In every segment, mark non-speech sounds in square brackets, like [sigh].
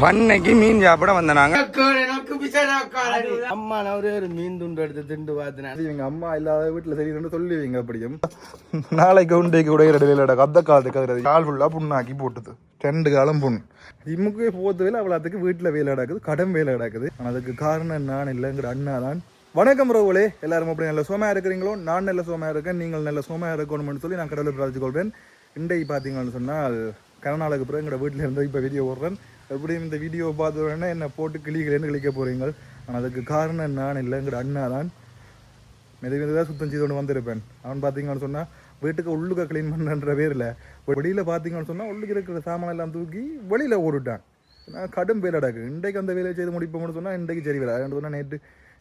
பண்ணைக்கு மீன் சாப்பிட வந்த நாங்க அம்மா நான் ஒரே ஒரு மீன் துண்டு எடுத்து திண்டு பார்த்தேன் எங்க அம்மா இல்லாத வீட்டுல சரி சொல்லுவீங்க அப்படியும். நாளைக்கு உண்டைக்கு கூட இடையில கத்த காலத்து கதுறது. கால் ஃபுல்லா புண்ணாக்கி போட்டுது. ரெண்டு காலம் புண். இம்முக்கே போத்து வேலை அவ்வளோத்துக்கு வீட்டில் வேலை நடக்குது கடன் வேலை நடக்குது. அதுக்கு காரணம் நான் இல்லைங்கிற அண்ணா தான். வணக்கம் ரோவலே எல்லாரும் அப்படி நல்ல சோமா இருக்கிறீங்களோ? நான் நல்ல சோமா இருக்கேன் நீங்கள் நல்ல சோமா இருக்கணும்னு சொல்லி நான் கடவுளை பிரார்த்திச்சு கொள்வேன் இன்றைக்கு பார்த்தீங்கன்னு சொன்னால் கருநாளுக்கு பிறகு எங்களோட வீட்டில் இருந்து இப்போ வீடியோ ஓடுறேன். எப்படியும் இந்த வீடியோ பார்த்த உடனே என்னை போட்டு கிளிகளேன்னு கிளிக்க போகிறீங்க ஆனால் அதுக்கு காரணம் நான் இல்லைங்கிற அண்ணா தான். மெது மெதுவாக சுத்தம் செய்து கொண்டு வந்திருப்பேன். அவன் பார்த்தீங்கன்னு சொன்னால் வீட்டுக்கு உள்ளுக்க க்ளீன் பண்ணுன்ற பேரில் வெளியில் பார்த்தீங்கன்னு சொன்னால் உள்ளுக்கு இருக்கிற சாமான் எல்லாம் தூக்கி வெளியில் ஓடிட்டான். நான் கடும் வேலை அடக்கு. இன்றைக்கு அந்த வேலையை செய்து முடிப்போம்னு சொன்னால் இன்றைக்கு சரி வேலை. ரெண்டு சொன்னால் நேற்று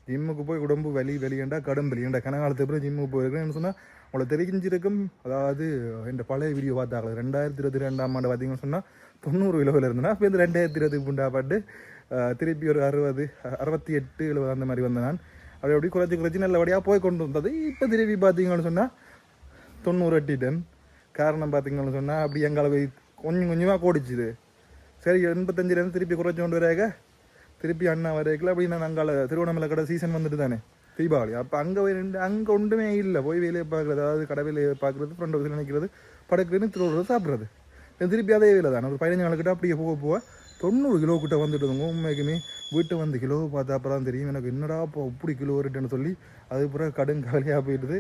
ஜிம்முக்கு போய் உடம்பு வலி வெளியேண்டா கடும் வெளியேண்டா என்ற கனகாலத்து ஜிம்முக்கு போயிருக்கேன்னு சொன்னால் உங்களை தெரிஞ்சிருக்கும். அதாவது என் பழைய வீடியோ பார்த்தாங்க ரெண்டாயிரத்தி இருபத்தி ரெண்டாம் ஆண்டு பார்த்தீங்கன்னு சொன்னால் தொண்ணூறு கிலோவில் இருந்தேன்னா இப்போ இந்த ரெண்டாயிரத்தி இருபதுக்கு புண்டாப்பட்டு திருப்பி ஒரு அறுபது அறுபத்தி எட்டு எழுபது அந்த மாதிரி வந்தேன் நான். அப்படி அப்படி குறைச்சி குறைச்சி நல்லபடியாக போய் கொண்டு வந்தது. இப்போ திருப்பி பார்த்தீங்கன்னு சொன்னால் தொண்ணூறு எட்டிட்டேன். காரணம் பார்த்தீங்கன்னு சொன்னால் அப்படி எங்களை கொஞ்சம் கொஞ்சமாக கோடிச்சுது. சரி எண்பத்தஞ்சிலேருந்து திருப்பி குறைச்சி கொண்டு வராக. திருப்பி அண்ணா வரைக்கல அப்படி நான் அங்கால திருவண்ணாமலை கடை சீசன் வந்துட்டு தானே தீபாவளி. அப்போ அங்கே போய் ரெண்டு அங்கே ஒன்றுமே இல்லை. போய் வேலையை பார்க்குறது அதாவது கடை வேலையை பார்க்குறது ஃப்ரெண்ட் ஹவுஸில் நினைக்கிறது படக்குன்னு திருவிழா சாப்பிட்றது. திருப்பி அதே வேலை தானே. ஒரு பதினஞ்சு நாளுக்கிட்ட அப்படியே போக போக தொண்ணூறு கிலோ கிட்ட வந்துட்டுதுங்க உண்மைக்குமே வீட்டை வந்து கிலோ பார்த்தா அப்புறம் தான் தெரியும். எனக்கு என்னடா இப்போ இப்படி கிலோ வருட்டுன்னு சொல்லி அது பிறகு கடும் கவலையாக போயிடுது.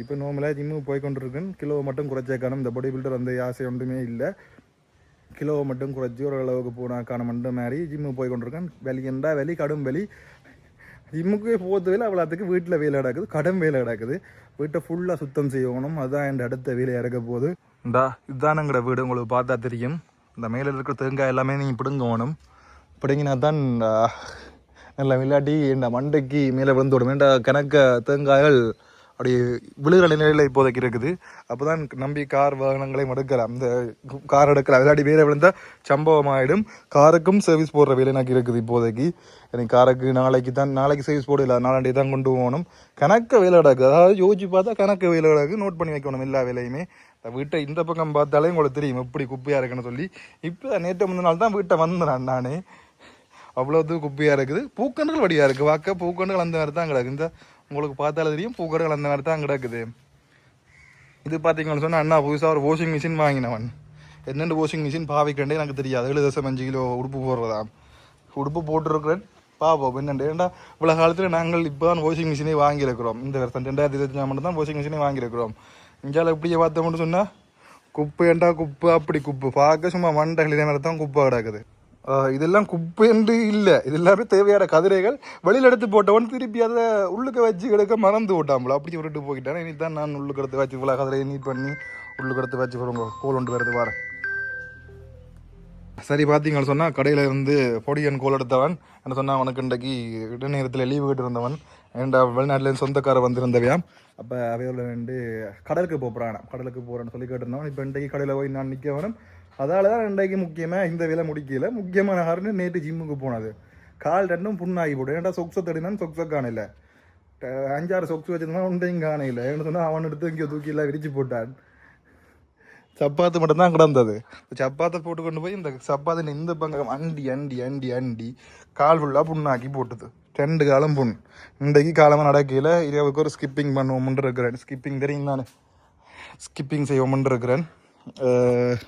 இப்போ நோமலாக ஜிம்முக்கு போய் கொண்டிருக்கேன். கிலோ மட்டும் குறைச்சேக்கான இந்த பாடி பில்டர் அந்த ஆசை ஒன்றுமே இல்லை. கிலோவை மட்டும் குறைச்சி ஓரளவுக்கு போனாக்கான மட்டும் மாதிரி ஜிம்முக்கு போய் கொண்டிருக்கேன். வெளியண்டா வெளி கடும் வெளி ஜிம்முக்கு போகிறது வேலை அவ்வளோத்துக்கு வீட்டில் வேலை நடக்குது. கடன் வேலை நடக்குது. வீட்டை ஃபுல்லாக சுத்தம் செய்யணும். அதுதான் என் அடுத்த வேலை இறக்க போகுது. இந்தா இதுதான் எங்களோட வீடு. உங்களுக்கு பார்த்தா தெரியும். இந்த மேலே இருக்கிற தேங்காய் எல்லாமே நீங்கள் பிடுங்கணும் பிடுங்கினா தான் நல்ல விளையாட்டி இந்த மண்டைக்கு மேலே விழுந்து விடும் ஏன்டா கணக்க தேங்காய்கள் அப்படி விழுகிற நிலையில் இப்போதைக்கு இருக்குது. அப்போ தான் நம்பி கார் வாகனங்களையும் எடுக்கலாம். இந்த கார் எடுக்கலாம். விளையாடி மேலே விழுந்தால் சம்பவம் ஆகிடும் காருக்கும் சர்வீஸ் போடுற வேலை எனக்கு இருக்குது இப்போதைக்கு. எனக்கு காருக்கு நாளைக்கு தான் நாளைக்கு சர்வீஸ் போடல நாளாண்டி தான் கொண்டு போகணும். கணக்க வேலை கிடக்கு. அதாவது யோசிச்சு பார்த்தா கணக்கு வேலை கிடக்கு. நோட் பண்ணி வைக்கணும் எல்லா வேலையுமே. வீட்டை இந்த பக்கம் பார்த்தாலே உங்களுக்கு தெரியும் எப்படி குப்பையாக இருக்குன்னு சொல்லி. இப்போ நேற்று முந்தின நாள் தான் வீட்டை வந்தேன் நானே. அவ்வளோது குப்பையாக இருக்குது. பூக்கன்றுகள் வடியாக இருக்குது வாக்க பூக்கன்றுகள் அந்த மாதிரி தான் கிடக்கு. இந்த உங்களுக்கு பார்த்தாலே தெரியும் பூக்கன்றுகள் அந்த மாதிரி தான் கிடக்குது. இது பார்த்தீங்கன்னு சொன்னால் அண்ணா புதுசாக ஒரு வாஷிங் மிஷின் வாங்கினவன். என்னென்ன வாஷிங் மிஷின் பாவிக்கண்டே எனக்கு தெரியாது. ஏழு தசம் அஞ்சு கிலோ உடுப்பு போடுறதா உடுப்பு போட்டுருக்கிறேன். பாப்போம் என்னண்டு ஏன்டா இவ்வளோ காலத்தில் நாங்கள் இப்போ தான் வாஷிங் மிஷினே வாங்கியிருக்கிறோம். இந்த வருஷம் ரெண்டாயிரத்தி இருபத்தஞ்சாம் மட்டும் தான் வாஷிங் மிஷினே வாங்கியிருக்கிறோம். இந்தியாவில் இப்படியே பார்த்தோம்னு சொன்னால் குப்பு ஏண்டா குப்பை அப்படி குப்பு. பார்க்க சும்மா மண்டை மாதிரி தான் குப்பை கிடக்குது. இதெல்லாம் குப்பை என்று இல்லை. இது எல்லாமே தேவையான கதிரைகள். வெளியில் எடுத்து போட்டவன் திருப்பி அதை உள்ளுக்க வச்சு எடுக்க மறந்து விட்டாம்பல. அப்படி விட்டுட்டு போய்கிட்டானே இனி தான் நான் உள்ளுக்கு எடுத்து வச்சு இவ்வளோ கதிரையை நீட் பண்ணி உள்ளுக்கு எடுத்து வச்சு போடுங்க கோல் ஒன்று வருது வாரேன் சரி பார்த்தீங்கன்னு சொன்னால் கடையில் இருந்து பொடியன் கோல் எடுத்தவன். என்ன சொன்னால் அவனுக்கு இன்றைக்கு இடைநேரத்தில் லீவு கேட்டு இருந்தவன் ஏண்டா வெளிநாட்டிலேருந்து சொந்தக்காரர் வந்திருந்தவையாம் அப்போ அவையோட ரெண்டு கடலுக்கு போகிறானா கடலுக்கு போகிறான்னு சொல்லி கேட்டிருந்தவன் இப்போ இன்றைக்கு கடையில் போய் நான் நிற்க வேணும். அதால தான் இன்றைக்கு முக்கியமாக இந்த வேலை முடிக்கல. முக்கியமான ஹாருன்னு நேற்று ஜிம்முக்கு போனது. கால் ரெண்டும் புண்ணாகி போடும் ஏன்டா சொக்ஸை தடினான் சொக்ஸை காணல. ட- அஞ்சாறு சொக்ஸ் வச்சிருந்தா ஒன்றையும் காணையில் ஏன்னு சொன்னால் அவன் எடுத்து இங்கே தூக்கி எல்லாம் விரிச்சு போட்டான். சப்பாத்து மட்டும்தான் கிடந்தது. சப்பாத்தை போட்டு கொண்டு போய் இந்த சப்பாத்தின் இந்த பங்கம் அண்டி அண்டி அண்டி அண்டி. கால் ஃபுல்லாக புண்ணாக்கி போட்டுது. ரெண்டு காலம் புண். இன்றைக்கு காலமாக நடக்கையில் இரவுக்கு ஒரு ஸ்கிப்பிங் பண்ணுவோம்னு இருக்கிறேன். ஸ்கிப்பிங் தெரியும் நான் ஸ்கிப்பிங் செய்வோம்னு இருக்கிறேன்.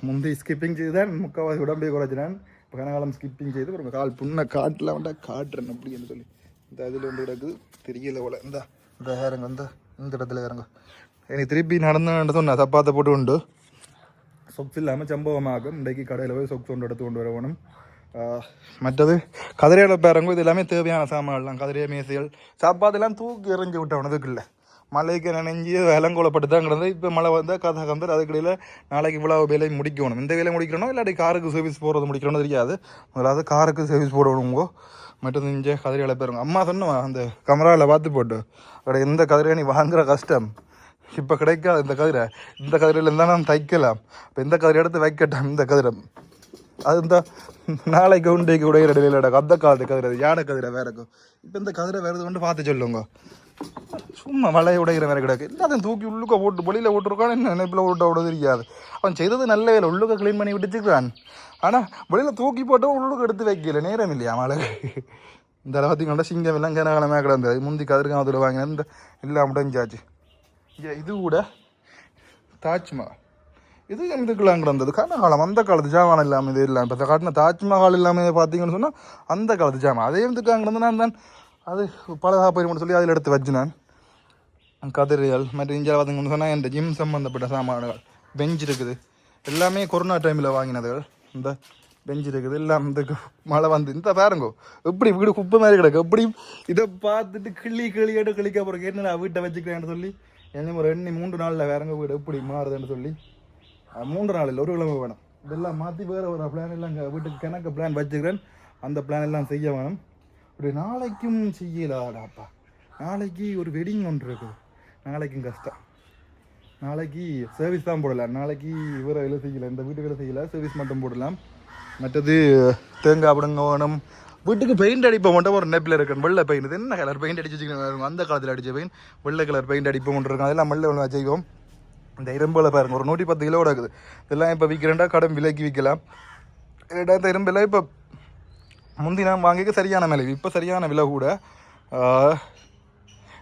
முந்தி ஸ்கிப்பிங் செய்து தான் முக்கால்வாசி உடம்பே குறைச்சினேன். இப்போ கனகாலம் ஸ்கிப்பிங் செய்து ஒரு கால் புண்ணை காட்டில் வந்தா காட்டுறேன் அப்படின்னு சொல்லி. இந்த இதில் வந்து கிடக்குது தெரியல போல. இந்த இந்த இறங்க இந்த. இந்த இடத்துல இறங்க. எனக்கு திருப்பி நடந்து சொன்னேன். சப்பாத்தை போட்டு உண்டு. சொப்ஸ் இல்லாமல் சம்பவமாகும். இன்றைக்கு கடையில் போய் சொப்ஸ் ஒன்று எடுத்து கொண்டு வரணும் மற்றது கதிரையோட பேரங்கோ இது எல்லாமே தேவையான சாமான்லாம் கதிரைய மேசைகள் சாப்பாடுலாம் தூக்கி எறிஞ்சு விட்டவனதுக்கு இல்லை மழைக்கு நினைஞ்சு விலங்கோலப்பட்டு தான் கிடந்தது இப்போ மழை வந்தால் கதை கந்தர் அதுக்கடையில் நாளைக்கு இவ்வளோ வேலை முடிக்கணும். இந்த வேலை முடிக்கணும் இல்லாட்டி காருக்கு சர்வீஸ் போடுறது முடிக்கணும்னு தெரியாது. முதலாவது காருக்கு சர்வீஸ் போடணுங்கோ. மற்றது இங்கே கதிரையில பேருங்க அம்மா சொன்னவா அந்த கமராவில் பார்த்து போட்டு. அక్కడ எந்த கதிரையை நீ வாங்குற கஷ்டம். இப்போ கிடைக்காது இந்த கதிரை. இந்த கதிரையில் இருந்தால் நான் தைக்கலாம். இப்போ இந்த கதிரை எடுத்து வைக்கட்டேன் இந்த கதிரை. அது இந்த நாளைக்கு உண்டைக்கு உடைய இடையில அந்த காலத்து கதிரை யானை கதிரை வேற இருக்கும். இப்போ இந்த கதிரை வேறு கொண்டு பார்த்து சொல்லுங்க. சும்மா வலைய உடைகிற மாதிரி கிடக்கு. எல்லாத்தையும் தூக்கி உள்ளுக்க போட்டு வெளியில் போட்டுருக்கான் என்ன நினைப்பில் ஓட்ட விட தெரியாது. அவன் செய்தது நல்ல வேலை. உள்ளுக்க க்ளீன் பண்ணி விட்டுச்சுக்கிறான். ஆனால் வெளியில் தூக்கி போட்டு உள்ளுக்கு எடுத்து வைக்கல. நேரம் இல்லையா மழை இந்த பார்த்தீங்கன்னா சிங்கம் எல்லாம் கனகாலமாக கிடந்தது. முந்தி கதிர்காமத்தில் வாங்கினேன் இந்த எல்லாம் முடிஞ்சாச்சு இது கூட தாஜ்மஹால். இது எதுக்கெல்லாம் கிடந்தது கனகாலம் அந்த காலத்து ஜாமான் இல்லாமல் இது இல்லாமல் இப்போ காட்டின தாஜ்மஹால் இல்லாமல் பார்த்தீங்கன்னு சொன்னால் அந்த காலத்து ஜாமான். அதே எதுக்காக கிடந்து நான் தான் அது பலதா போயிருமோன்னு சொல்லி அதில் எடுத்து வச்சு நான். கதிர்கள் மற்ற இங்கே பார்த்தீங்கன்னு சொன்னால் என் ஜிம் சம்மந்தப்பட்ட சாமான்கள் பெஞ்ச் இருக்குது. எல்லாமே கொரோனா டைமில் வாங்கினதுகள். இந்த பெஞ்ச் இருக்குது. எல்லாம் இந்த மழை வந்து இந்த பாருங்கோ எப்படி வீடு குப்பை மாதிரி கிடக்கு. எப்படி இதை பார்த்துட்டு கிள்ளி கிளியோட கிளிக்க போகிறக்கு என்ன வீட்டை வச்சுக்கிறேன்னு சொல்லி என்ன ஒரு எண்ணி மூன்று நாளில் வேறங்க வீடு எப்படி மாறுதுன்னு சொல்லி மூன்று நாள் இல்லை ஒரு கிழமை வேணும். இதெல்லாம் மாற்றி வேறு ஒரு பிளான் எல்லாம் அங்கே வீட்டுக்கு கணக்கு பிளான் வச்சுக்கிறேன். அந்த பிளான் எல்லாம் செய்ய வேணும். இப்படி நாளைக்கும் செய்யலாடாப்பா நாளைக்கு ஒரு வெட்டிங் ஒன்று இருக்குது நாளைக்கும் கஷ்டம். நாளைக்கு சர்வீஸ் தான் போடலாம். நாளைக்கு இவரை வேலை செய்யலை இந்த வீட்டு வேலை செய்யலை சர்வீஸ் மட்டும் போடலாம். மற்றது தேங்காய் படங்க வேணும். வீட்டுக்கு பெயிண்ட் அடிப்போம் மட்டும் ஒரு நெப்பில் இருக்கணும். வெள்ளை பெயிண்ட் என்ன கலர் பெயிண்ட் அடிச்சு வச்சுக்கணும். அந்த காலத்தில் அடிச்ச பெயிண்ட் வெள்ளை கலர் பெயிண்ட் அடிப்போம் மட்டும் இருக்கும் அதெல்லாம் வெள்ளை ஒன்று செய்வோம். இந்த இரும்பில் பாருங்க ஒரு நூற்றி பத்து கிலோ இருக்குது இதெல்லாம் இப்போ விற்கிறேன்டா கடன் விலைக்கு விற்கலாம் இல்லைடா இந்த இரும்பில் இப்போ முந்தி நான் வாங்கிக்க சரியான விலை. இப்போ சரியான விலை கூட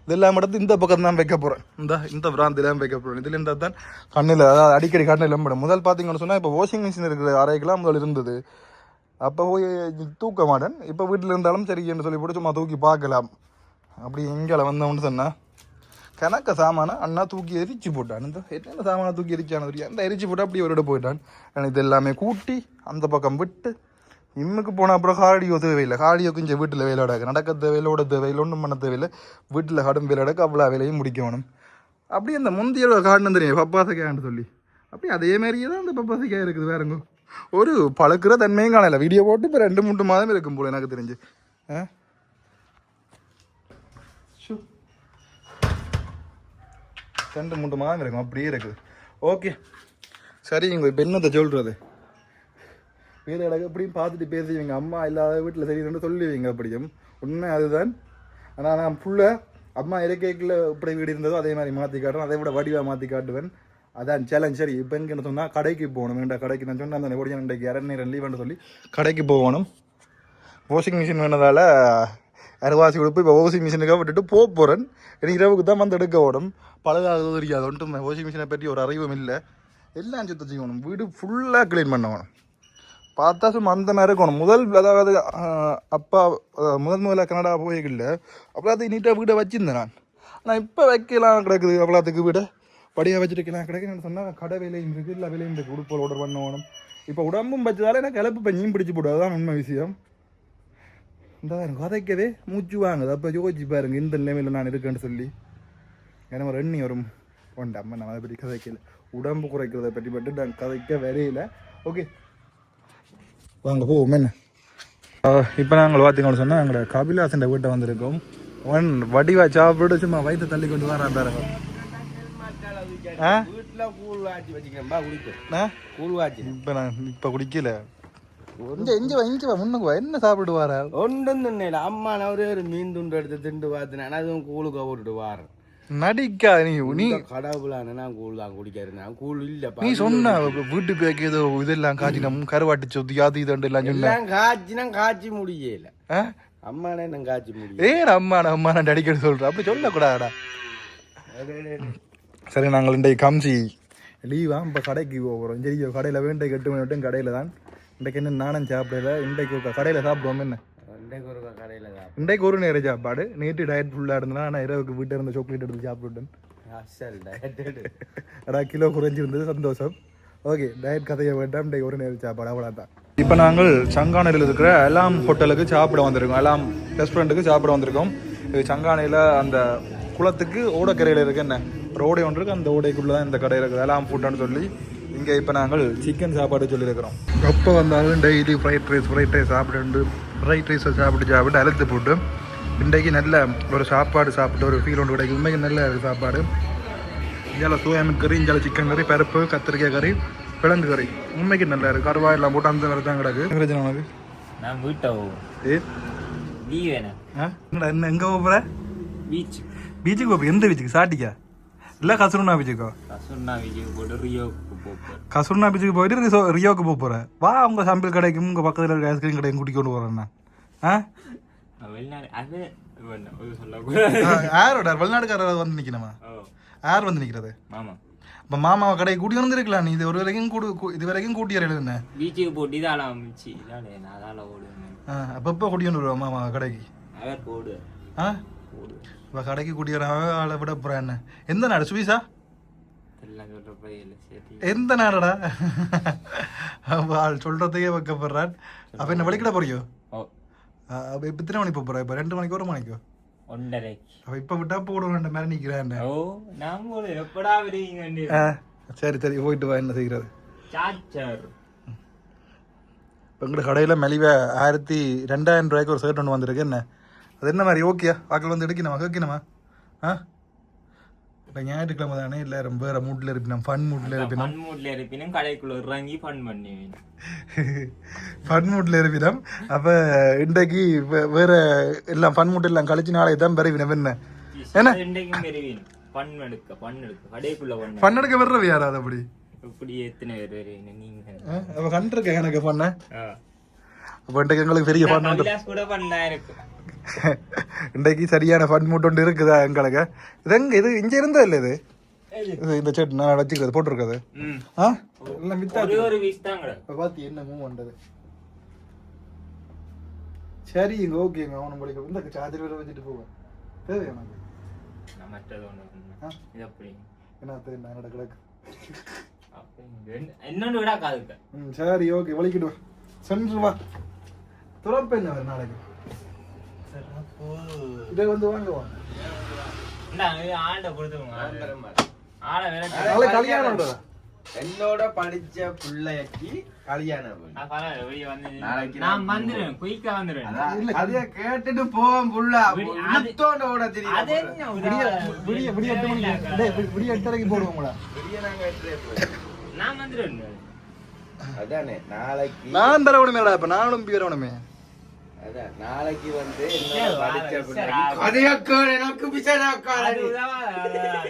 இதெல்லாம் மட்டும் இந்த பக்கம் தான் வைக்க போகிறேன் இந்த இந்த பிராந்திலாம் வைக்க போகிறேன் இதில் இருந்தால் தான் கண்ணில் அதாவது அடிக்கடி கண்ணில் இளம்பிடும் முதல் பார்த்தீங்கன்னு சொன்னால் இப்போ வாஷிங் மிஷின் இருக்கிற கிலோ முதல் இருந்தது. அப்போ போய் தூக்க மாட்டேன். இப்போ வீட்டில் இருந்தாலும் சரி என்று சொல்லி போட்டு சும்மா தூக்கி பார்க்கலாம். அப்படி எங்கே வந்தோம்னு சொன்னால் கணக்க சாமானை அண்ணா தூக்கி எரிச்சு போட்டான். இந்த என்னென்ன சாமானை தூக்கி எரிச்சானு தெரியும் அந்த எரிச்சு போட்டு அப்படியே ஒரு போயிட்டான். எனக்கு இது எல்லாமே கூட்டி அந்த பக்கம் விட்டு இம்முக்கு போன அப்புறம் கார்டியோ தேவையில்லை. கார்டியோ கொஞ்சம் வீட்டில் வேலை நடக்க. நடக்க தேவையில்லை ஓட தேவையில்லை ஒன்றும் பண்ண தேவையில்லை. வீட்டில் கடும் வேலை நடக்க அவ்வளோ வேலையும் முடிக்கணும். அப்படியே அந்த முந்தைய காடுன்னு தெரியும்? பப்பாசைக்கான்னு சொல்லி. அப்படியே அதே மாதிரியே தான் அந்த பப்பாசக்காய் இருக்குது வேறங்க ஒரு பழுக்கிற தன்மையும் காணலை. வீடியோ போட்டு இப்போ ரெண்டு மூன்று மாதம் இருக்கும் போல எனக்கு தெரிஞ்சு. ஆ? ரெண்டு மூன்று மாதம் இருக்கும் அப்படியே இருக்குது. ஓகே சரிங்க இப்போ என்னத்தை சொல்கிறது வீடு கிடக்கு எப்படியும் பார்த்துட்டு பேசுவீங்க. அம்மா இல்லாத வீட்டில் சரின்னு சொல்லுவீங்க அப்படியும். உண்மை அதுதான். ஆனால் நான் ஃபுல்லாக அம்மா இறக்கைக்குள்ள இப்படி வீடு இருந்ததோ அதே மாதிரி மாற்றி காட்டுறேன். அதை விட வடிவாக மாற்றி காட்டுவேன். அதான் சேலஞ்ச் சரி இப்போ என்ன சொன்னால் கடைக்கு போகணும். வேண்டாம் கடைக்கு? நான் சொன்னேன் அந்த ஓடியா இன்றைக்கு. இரண் லீவ் சொல்லி கடைக்கு போகணும். வாஷிங் மிஷின் வேணதால் அரைவாசி உடுப்பு இப்போ வாஷிங் மிஷினுக்காக விட்டுட்டு போக போகிறேன் எனக்கு இரவுக்கு தான் வந்து எடுக்க ஓடும். பழகாக தெரியாது ஒன்றும். வாஷிங் மிஷினை பற்றி ஒரு அறிவும் இல்லை. எல்லாம் சுத்தம் செய்யணும் வீடு ஃபுல்லாக க்ளீன் பண்ணணும். பார்த்தா சும்மா அந்த மாதிரி இருக்கணும். முதல் அதாவது அப்பா முதல் முதல்ல கனடா போய்கல அவ்வளோத்துக்கு நீட்டாக வீடை வச்சுருந்தேன் நான். ஆனால் இப்போ வைக்கலாம் கிடக்குது அவ்வளோத்துக்கு வீடை. படியாக வச்சுருக்கலாம். கிடக்குன்னு சொன்னால் கடை வேலையும் இருக்குது இல்லை வேலையும் இருக்குது உடுப்போல் ஆர்டர் பண்ணணும். இப்போ உடம்பும் வச்சதால எனக்கு கிளப்பு பஞ்சியும் பிடிச்சி போடும். அதுதான் உண்மை விஷயம். இந்த பாருங்க கதைக்கவே மூச்சு வாங்குது அப்போ யோசிச்சு பாருங்க இந்த நிலைமையில் நான் இருக்கேன்னு சொல்லி ஏன்னா ஒரு எண்ணி வரும் அம்மா நான் அதை பற்றி கதைக்கல உடம்பு குறைக்கிறத பற்றி மட்டும் நான் கதைக்க வரையில ஓகே வாங்க போவோம் என்ன இப்போ நாங்கள் பார்த்தீங்கன்னு சொன்னால் எங்களோட கபிலாசன் வீட்டை வந்திருக்கோம் ஒன் வடிவா சாப்பிட்டு சும்மா வயிற்று தள்ளி கொண்டு வரான் பாருங்க இப்போ நான் இப்போ குடிக்கல இங்கே இங்கே வா இங்கே வா முன்னுக்கு என்ன சாப்பிட்டு வர ஒன்றும் தின்னையில அம்மா நான் ஒரே ஒரு மீன் துண்டு எடுத்து திண்டு பார்த்தினேன். அதுவும் கூழுக்கு போட்டுட்டு வாரேன் நடிக்கா நீ நீ கடவுளான நான் கூழ் தான் குடிக்கிறேன். கூழ் இல்லப்பா நீ சொன்ன வீட்டு பேக்கு ஏதோ இதெல்லாம் காய்ச்சினம் கருவாட்டு சொத்து அது இது எல்லாம் சொன்ன. காய்ச்சினா காய்ச்சி முடியல? அம்மானே நான் காய்ச்சி முடியல. ஏன் அம்மா நான் அம்மா நான் அடிக்கடி சொல்றேன் அப்படி சொல்லக்கூடாடா சரி நாங்கள் இன்றைக்கு கம்சி லீவா? இப்போ கடைக்கு போகிறோம் சரி கடையில் வேண்டை கட்டு மணி விட்டும் கடையில் தான். இன்றைக்கு என்ன நானும் சாப்பிடல? இன்றைக்கு ஒரு கடையில் சாப்பிடுவோம் என்ன? இன்றைக்கு ஒரு கடையில் நேரம் சாப்பாடு. நேற்று டயட் ஃபுல்லாக இருந்தனா நான் இரவுக்கு வீட்டில் இருந்த சாக்லேட் எடுத்து சாப்பிட்டுட்டேன். அடா கிலோ குறைஞ்சிருந்தது சந்தோஷம். ஓகே டயட் கதையை வேண்டாம் இன்றைக்கு ஒரு நேரம் சாப்பாடு அவ்வளோதான் இப்போ நாங்கள் சங்கானையில் இருக்கிற அலாம் ஹோட்டலுக்கு சாப்பிட வந்திருக்கோம். அலாம் ரெஸ்டாரண்ட்டுக்கு சாப்பிட வந்திருக்கோம். இது சங்கானையில் அந்த குளத்துக்கு ஓடக்கரையில் இருக்கு என்ன? ஒரு ஓடை ஒன்று இருக்கு. அந்த ஓடைக்குள்ளே தான் இந்த கடை இருக்குது. அலாம் ஃபுட்டுன்னு சொல்லி இங்கே இப்போ நாங்கள் சிக்கன் சாப்பாடு சொல்லியிருக்கிறோம். எப்போ வந்தாலும் daily fried rice fried rice சாப்பிட்டு ஃப்ரைட் ரைஸை சாப்பிட்டு சாப்பிட்டு அழுத்து போட்டு இன்றைக்கு நல்ல ஒரு சாப்பாடு சாப்பிட்டு ஒரு ஃபீல் ஒன்று கிடைக்கும் உண்மைக்கு நல்ல ஒரு சாப்பாடு. இஞ்சால சோயாமீன் கறி இஞ்சால சிக்கன் கறி பருப்பு கத்திரிக்காய் கறி கிழங்கு கறி. உண்மைக்கு நல்லா இருக்கு கருவாய் எல்லாம் போட்டு அந்த மாதிரி தான் கிடக்கு உனக்கு? நான் வீட்டை போவோம் ஏ? நீ வேணும். ஆ? என்னடா என்ன எங்கே போகிற பீச் பீச்சுக்கு போய் எந்த பீச்சுக்கு சாட்டிக்கா? இல்லை கசுருனா பீச்சுக்கோ கசுர்னா பீச்சுக்கு போட்டு ரியோக்கு போப்போம் கசுருனா பீச்சுக்கு போயிட்டு ரிசோ ரியோக்கு போக போகிறேன் வா உங்கள் சாம்பிள் கடைக்கும் உங்கள் பக்கத்தில் இருக்க ஐஸ்கிரீம் கடைக்கும் கூட்டிக் கொண்டு போகிறேன் ஆ வெளிநாடு அது யாரோட வெளிநாட்டுக்காரர் வந்து நிற்கணுமா யார் வந்து நிற்கிறது மாமா இப்போ மாமாவை கடையை கூட்டி வந்துருக்கலாம் நீ இது ஒரு வரைக்கும் கூடு இது வரைக்கும் கூட்டி வரல என்ன பீச்சுக்கு போட்டு இதால அமைச்சு. இதால அதால ஓடுவேன். ஆ அப்பப்போ கூட்டி வந்து வருவா மாமா கடைக்கு. அவர் போடு ஆ? இப்போ கடைக்கு கூட்டி வர ஆளை விட போகிறேன் என்ன? எந்த நாடு? சரி. எந்த நாடடா? அப்ப ஆள் சொல்கிறதுக்கே வைக்கப்படுறான் அப்போ என்ன வலிக்கிட போறியோ? அப்போ இப்போ எத்தனை மணிக்கு போகிறேன் இப்போ ரெண்டு மணிக்கு ஒரு மணிக்கோ? ஒன்றரைக்கு. அப்போ இப்போ விட்டா போடுவேன் மாதிரி நிற்கிறேன் ஓ நான் போடு எப்படா வருவீங்க சரி சரி போயிட்டு வா என்ன செய்கிறது சார்ஜர். இப்போ எங்கள்கிட்ட கடையில் மெலிவா ஆயிரத்தி ரெண்டாயிரம் ரூபாய்க்கு ஒரு ஷர்ட் ஒன்று வந்திருக்கு என்ன? அது என்ன மாதிரி? ஓகேயா வாக்கில் வந்து எடுக்கணுமா? கேட்கணுமா? ஆ? இப்போ ஞாயிற்றுக்கிழமை தானே? இல்லை ரொம்ப வேறு மூட்டில் இருப்பினோம். ஃபன் மூட்டில் இருப்பினோம். ஃபன் மூட்ல இருப்பினும். கடைக்குள்ள இறங்கி ஃபன் பண்ணுவேன். [laughs] ஃபன் மூட்டில் இருப்பினோம். அப்போ இன்றைக்கு வேற எல்லாம் ஃபன் மூட்டு எல்லாம் கழிச்சு நாளைக்கு தான் பெறுவினம். என்ன? என்ன? இன்றைக்கும் பெறுவேன். ஃபன் எடுக்க ஃபன் எடுக்க. கடைக்குள்ள பண்ண ஃபன் எடுக்க வர்றது யாரா அது அப்படி? இப்படி எத்தனை பேர் வருவீங்க நீங்க. அப்போ கண்டிருக்கேன் எனக்கு பண்ண ஆ. அப்போ இன்றைக்கு எங்களுக்கு பெரிய இருக்கு. [laughs] இன்றைக்கு சரியான ஃபன் மூட்டு ஒன்று இருக்குதா எங்களுக்கு? இது எங்க இது இங்கே இருந்தா இல்லை இது? இது. இந்த செட் நான் வச்சுக்கிறது போட்டிருக்கிறது ம். ஆ? எல்லாம் மித்தா ஒரே வீஸ் இப்போ பார்த்து என்ன மூவ் பண்ணுறது சரிங்க ஓகேங்க அவனை படிக்க இந்த சார்ஜர் வேற வச்சுட்டு போவேன். தேவை எனக்கு மற்றது ஒன்று? இது அப்படி. என்ன தெரியும் என்னோட கிடக்கு? அப்படி. ரெண்டு- இன்னொன்று விடா காதுக்க. ம் சரி ஓகே வலிக்கிட்டு வா. சென்று வா. துறப்பு என்ன வேறு நாளைக்கு? இதை வந்து வாங்க வாங்க. இந்தாங்க ஆண்டை கொடுத்துருங்க ஆளை வேலை நாளைக்கு கல்யாணம்? என்னோட படிச்ச பிள்ளைக்கு கல்யாணம். நான் பரவாயில்ல வெளியே வந்து நாளைக்கு நான் நான் வந்துடுவேன் குயிக்கா அதைய கேட்டுட்டு போவோம் புள்ள. முத்தோண்ட ஓட தெரியும். அது என்ன ஒரு விடிய? விடிய எட்டு மணிக்கு. விடிய எட்டரைக்கு விடிய நாங்க எட்டரை. நான் வந்துடுவேன் அதானே நாளைக்கு நான் தரவணுமேடா இப்ப நானும் பீரவணுமே நாளைக்கு வந்து எனக்கு பிச்சைக்காரடி. அதுதான் அதான்.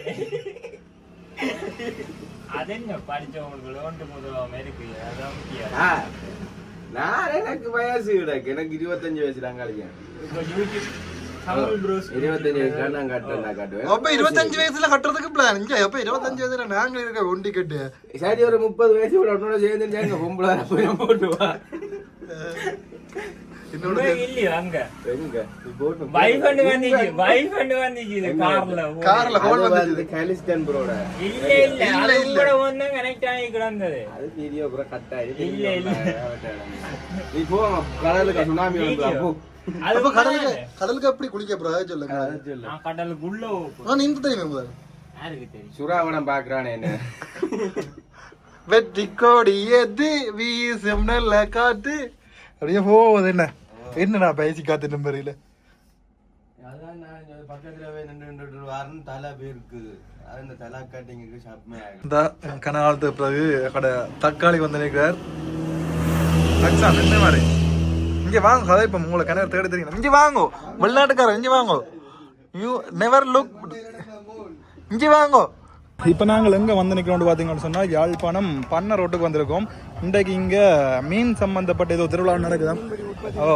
அது என்ன படிச்சவங்களுக்கு லோன்ட்டு முதலாம இருக்கு அதான் நான் எனக்கு வயசு கிடக்கு எனக்கு இருபத்தஞ்சு வயசு தான் இருபத்தஞ்சு வயசுல கட்டுறதுக்கு பிளான் இங்க அப்ப இருபத்தஞ்சு வயசுல நாங்க இருக்க ஒண்டி கட்டு. சரி ஒரு முப்பது வயசு உன்னோட சேர்ந்து பொம்பளை போட்டு [laughs] கடலுக்கு எப்படி குளிக்க போறா சொல்லுங்க. அதை சொல்லு நான் கடலுக்குள்ள இந்த தெரியும் சுறாவனம் பாக்குறானே என்ன? வெற்றி கோடி எது வீசும் நல்ல காத்து அப்படியே போகுது என்ன? என்ன நான் பேசி காத்து நம்பரில அதான் நான் பக்கத்துல நின்று வரணும் தலை போயிருக்குது தலை கட்டிங்கு இந்த கனகாலத்துக்கு பிறகு கடை தக்காளி வந்து நிற்கிறார். அக்ஸா நின்று மாதிரி இங்க வாங்க கதை இப்ப உங்களை கிணறு தேடி தெரியும் இங்க வாங்கோ வெளிநாட்டுக்காரர் இங்க வாங்கோ. யூ நெவர் லுக் இங்க வாங்கோ. இப்போ நாங்கள் எங்கே வந்து நிற்கிறோம் பார்த்தீங்கன்னு சொன்னால் யாழ்ப்பாணம் பண்ண ரோட்டுக்கு வந்திருக்கோம். இன்றைக்கு இங்கே மீன் சம்பந்தப்பட்ட ஏதோ திருவிழா நடக்குதாம் ஓ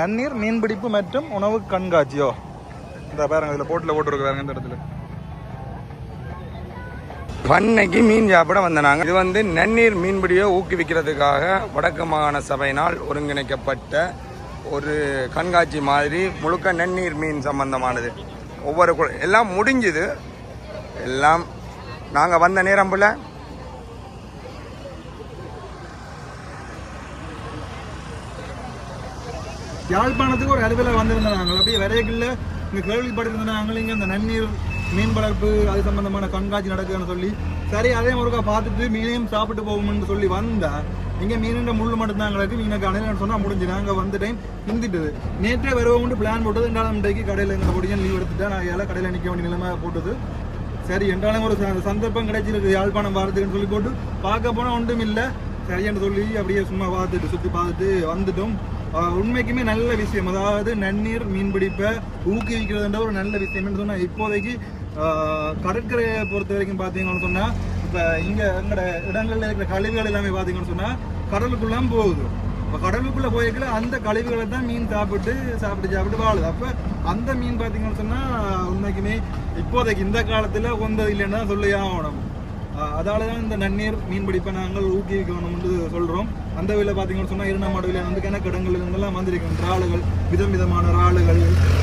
நன்னீர் மீன்பிடிப்பு மற்றும் உணவு கண்காட்சியோ. இந்த பாருங்க இதில் போட்டில் போட்டுருக்கு பாருங்க இந்த இடத்துல. பண்ணைக்கு மீன் சாப்பிட வந்தனாங்க இது வந்து நன்னீர் மீன்பிடியை ஊக்குவிக்கிறதுக்காக வடக்கு மாகாண சபையினால் ஒருங்கிணைக்கப்பட்ட ஒரு கண்காட்சி மாதிரி முழுக்க நன்னீர் மீன் சம்பந்தமானது. ஒவ்வொரு எல்லாம் முடிஞ்சுது. எல்லாம் நாங்கள் வந்த நேரம் போல. யாழ்ப்பாணத்துக்கு ஒரு அலுவலர் வந்திருந்தாங்க அப்படியே விரைவில் இங்கே கேள்விப்பட்டிருந்தாங்க இங்கே இந்த நன்னீர் மீன் வளர்ப்பு அது சம்பந்தமான கண்காட்சி நடக்குதுன்னு சொல்லி. சரி அதே முருகா பார்த்துட்டு மீனையும் சாப்பிட்டு போவோம்னு சொல்லி வந்தா இங்கே மீனின்ற முள் மட்டும்தான் எங்களுக்கு மீனுக்கு அணையிலன்னு சொன்னால் முடிஞ்சு. நாங்கள் வந்த டைம் இந்திட்டுது நேற்றே வருவோம்னு பிளான் போட்டது. ரெண்டாம் இன்றைக்கு கடையில் எங்கள் பொடியன் லீவ் எடுத்துட்டா நான் எல்லாம் கடையில் நிற்க வேண்டிய நிலைமை போட்டது. சரி என்றாலும் ஒரு ச- சந்தர்ப்பம் கிடைச்சிருக்கு. யாழ்ப்பாணம் வாரத்துக்குன்னு சொல்லி போட்டு பார்க்க போனால் ஒன்றும் இல்லை. சரின்னு சொல்லி அப்படியே சும்மா பார்த்துட்டு சுற்றி பார்த்துட்டு வந்துட்டோம். உண்மைக்குமே நல்ல விஷயம். அதாவது நன்னீர் மீன்பிடிப்பை ஊக்குவிக்கிறதுன்ற ஒரு நல்ல விஷயம் சொன்னால் இப்போதைக்கு கடற்கரையை பொறுத்த வரைக்கும் பார்த்தீங்கன்னு சொன்னால் இப்போ இங்கே எங்களோட இடங்களில் இருக்கிற கழிவுகள் எல்லாமே பார்த்தீங்கன்னு சொன்னால் கடலுக்குள்ளாம் போகுது. இப்போ கடலுக்குள்ளே போயிருக்கல அந்த கழிவுகளை தான் மீன் சாப்பிட்டு சாப்பிட்டு சாப்பிட்டு வாழுது. அப்போ அந்த மீன் பார்த்தீங்கன்னு சொன்னால் உண்மைக்குமே இப்போதைக்கு இந்த காலத்தில் கொண்டது இல்லைன்னு தான் ஆகணும். அதால தான் இந்த நன்னீர் மீன் பிடிப்பை நாங்கள் ஊக்குவிக்கணும்னு சொல்கிறோம் அந்த வகையில் பார்த்தீங்கன்னு சொன்னா இருநமாடுவில் வந்து கிணக்கிடங்கள் இருந்தெல்லாம் வந்திருக்கும். இறாலுகள் விதம் விதமான இறாலுகள்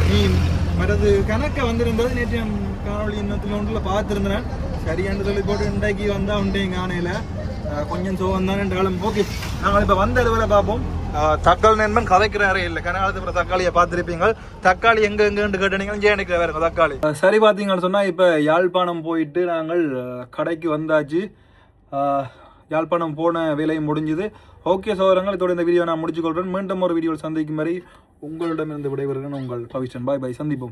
மீன் மற்றது கணக்கை வந்திருந்தது. நேற்று காணொலி இன்னத்தில் ஒன்றில் பார்த்துருந்தேன். சரியான சொல்லி போட்டு இன்றைக்கு வந்தால் உண்டே ஆணையில் கொஞ்சம் சோகம் தான் ரெண்டு காலம் ஓகே நாங்கள் இப்போ வந்த அளவில் பார்ப்போம் தக்காளி நண்பன் கதைக்கிறாரே இல்லை கனகாலத்து தக்காளியை பார்த்துருப்பீங்க தக்காளி எங்கே எங்கேன்னு கேட்டீங்க ஏன் வேறு தக்காளி சரி பார்த்தீங்கன்னு சொன்னால் இப்போ யாழ்ப்பாணம் போயிட்டு நாங்கள் கடைக்கு வந்தாச்சு யாழ்ப்பாணம் போன வேலையும் முடிஞ்சுது ஓகே சோதரங்கள் இதோட இந்த வீடியோ நான் முடிச்சுக்கொள்கிறேன் மீண்டும் ஒரு வீடியோவில் சந்திக்கும் வரை உங்களிடமிருந்து விடைபெறுகிறேன் உங்கள் பவிஷன் பாய் பாய் சந்திப்போம்